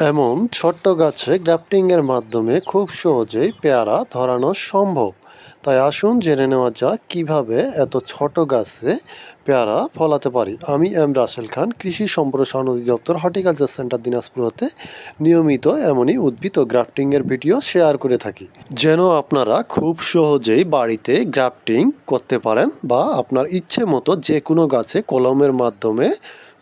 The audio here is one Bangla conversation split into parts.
এমন ছোট্ট গাছে গ্রাফটিংয়ের মাধ্যমে খুব সহজেই পেয়ারা ধরানো সম্ভব। তাই আসুন জেনে নেওয়া যাক কীভাবে এত ছোট গাছে পেয়ারা ফলাতে পারি। আমি এম. রাসেল খান, কৃষি সম্প্রসারণ অধিদপ্তর, হর্টিকালচার সেন্টার দিনাজপুর হতে নিয়মিত এমনই উদ্ভিদ ও গ্রাফটিংয়ের ভিডিও শেয়ার করে থাকি। যেন আপনারা খুব সহজেই বাড়িতে গ্রাফটিং করতে পারেন বা আপনার ইচ্ছে মতো যে কোনো গাছে কলমের মাধ্যমে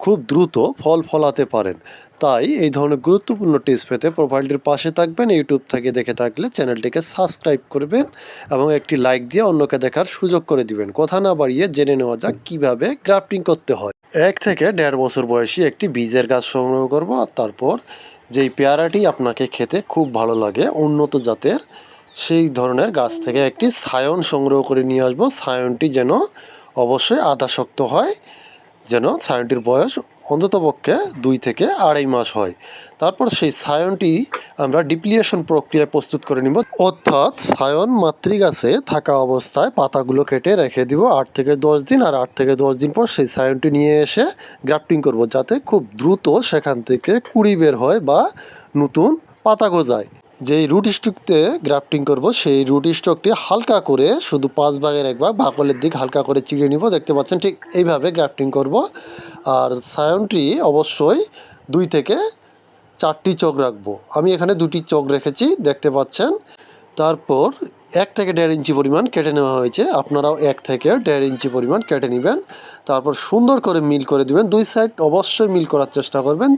খুব দ্রুত ফল ফলাতে পারেন। তাই এই ধরনের গুরুত্বপূর্ণ টিপস পেতে প্রোফাইলটির পাশে থাকবেন ইউটিউব থেকে দেখে থাকলে চ্যানেলটিকে সাবস্ক্রাইব করবেন এবং একটি লাইক দিয়ে অন্যকে দেখার সুযোগ করে দিবেন। কথা না বাড়িয়ে জেনে নেওয়া যাক কীভাবে গ্রাফটিং করতে হয়। এক থেকে দেড় বছর বয়সী একটি বীজের গাছ সংগ্রহ করব আর তারপর যেই পেয়ারাটি আপনাকে খেতে খুব ভালো লাগে, উন্নত জাতের, সেই ধরনের গাছ থেকে একটি সায়ন সংগ্রহ করে নিয়ে আসব। সায়নটি যেন অবশ্যই আধা শক্ত হয়। যেন সায়নটির বয়স অন্ততপক্ষে দুই থেকে আড়াই মাস হয়। তারপর সেই সায়নটি আমরা ডিপ্লিয়েশন প্রক্রিয়ায় প্রস্তুত করে নিব। অর্থাৎ সায়ন মাতৃগাছে থাকা অবস্থায় পাতাগুলো কেটে রেখে দিব। আট থেকে দশ দিন আর আট থেকে দশ দিন পর সেই সায়নটি নিয়ে এসে গ্রাফটিং করব, যাতে খুব দ্রুত সেখান থেকে কুড়ি বের হয় বা নতুন পাতা গজায়। যেই রুট স্ট্রোকতে গ্রাফটিং করব, সেই রুট স্ট্রোকটি হালকা করে শুধু পাঁচ ভাগের এক ভাগ বাকলের দিক হালকা করে চিড়ে নিব। দেখতে পাচ্ছেন ঠিক এইভাবে গ্রাফটিং করব। আর সায়নটি অবশ্যই দুই থেকে চারটি চোখ রাখব। আমি এখানে দুটি চোখ রেখেছি, দেখতে পাচ্ছেন। তারপর এক থেকে দেড় ইঞ্চি পরিমাণ কেটে নেওয়া হয়েছে। আপনারাও এক থেকে দেড় ইঞ্চি পরিমাণ কেটে নেবেন। তারপর সুন্দর করে মিল করে দিবেন। দুই সাইড অবশ্যই মিল করার চেষ্টা করবেন।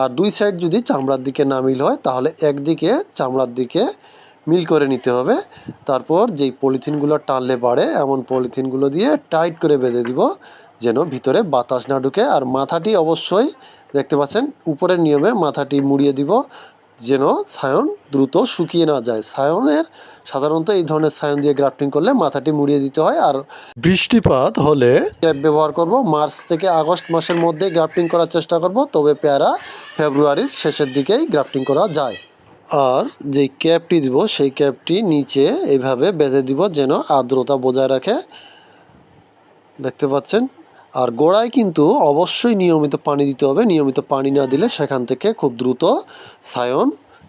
আর দুই সাইড যদি চামড়ার দিকে না মিল হয়, তাহলে একদিকে চামড়ার দিকে মিল করে নিতে হবে। তারপর যেই পলিথিনগুলো টানলে বাড়ে, এমন পলিথিনগুলো দিয়ে টাইট করে বেঁধে দিব, যেন ভিতরে বাতাস না ঢুকে। আর মাথাটি অবশ্যই দেখতে পাচ্ছেন, উপরের নিয়মে মাথাটি মুড়িয়ে দিব। যেন সায়ন দ্রুত শুকিয়ে না যায়। সায়নের সাধারণত এই ধরনের সায়ন দিয়ে গ্রাফটিং করলে মাথাটি মুড়িয়ে দিতে হয় আর বৃষ্টিপাত হলে ক্যাপ ব্যবহার করব। মার্চ থেকে আগস্ট মাসের মধ্যে গ্রাফটিং করার চেষ্টা করব। তবে পেয়ারা ফেব্রুয়ারির শেষের দিকেই গ্রাফটিং করা যায়। আর যে ক্যাপটি দিব সেই ক্যাপটি নিচে এইভাবে বেঁধে দিব যেন আর্দ্রতা বজায় রাখে। দেখতে পাচ্ছেন? আর গোড়ায় কিন্তু অবশ্যই নিয়মিত পানি দিতে হবে। নিয়মিত পানি না দিলে সেখান থেকে খুব দ্রুত সায়ন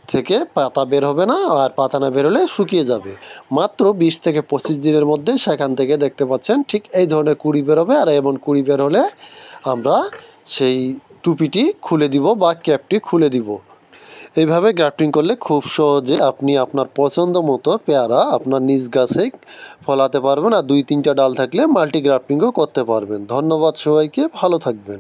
থেকে পাতা বের হবে না আর পাতা না বেরোলে শুকিয়ে যাবে। মাত্র বিশ থেকে পঁচিশ দিনের মধ্যে সেখান থেকে দেখতে পাচ্ছেন ঠিক এই ধরনের কুড়ি বেরোবে আর এমন কুড়ি বের হলে আমরা সেই টুপিটি খুলে দিব বা ক্যাপটি খুলে দিব। এইভাবে গ্রাফটিং করলে খুব সহজে আপনি আপনার পছন্দ মতো পেয়ারা আপনার নিজ গাছে ফলাতে পারবেন আর দুই তিনটা ডাল থাকলে মাল্টি গ্রাফটিংও করতে পারবেন। ধন্যবাদ সবাইকে, ভালো থাকবেন।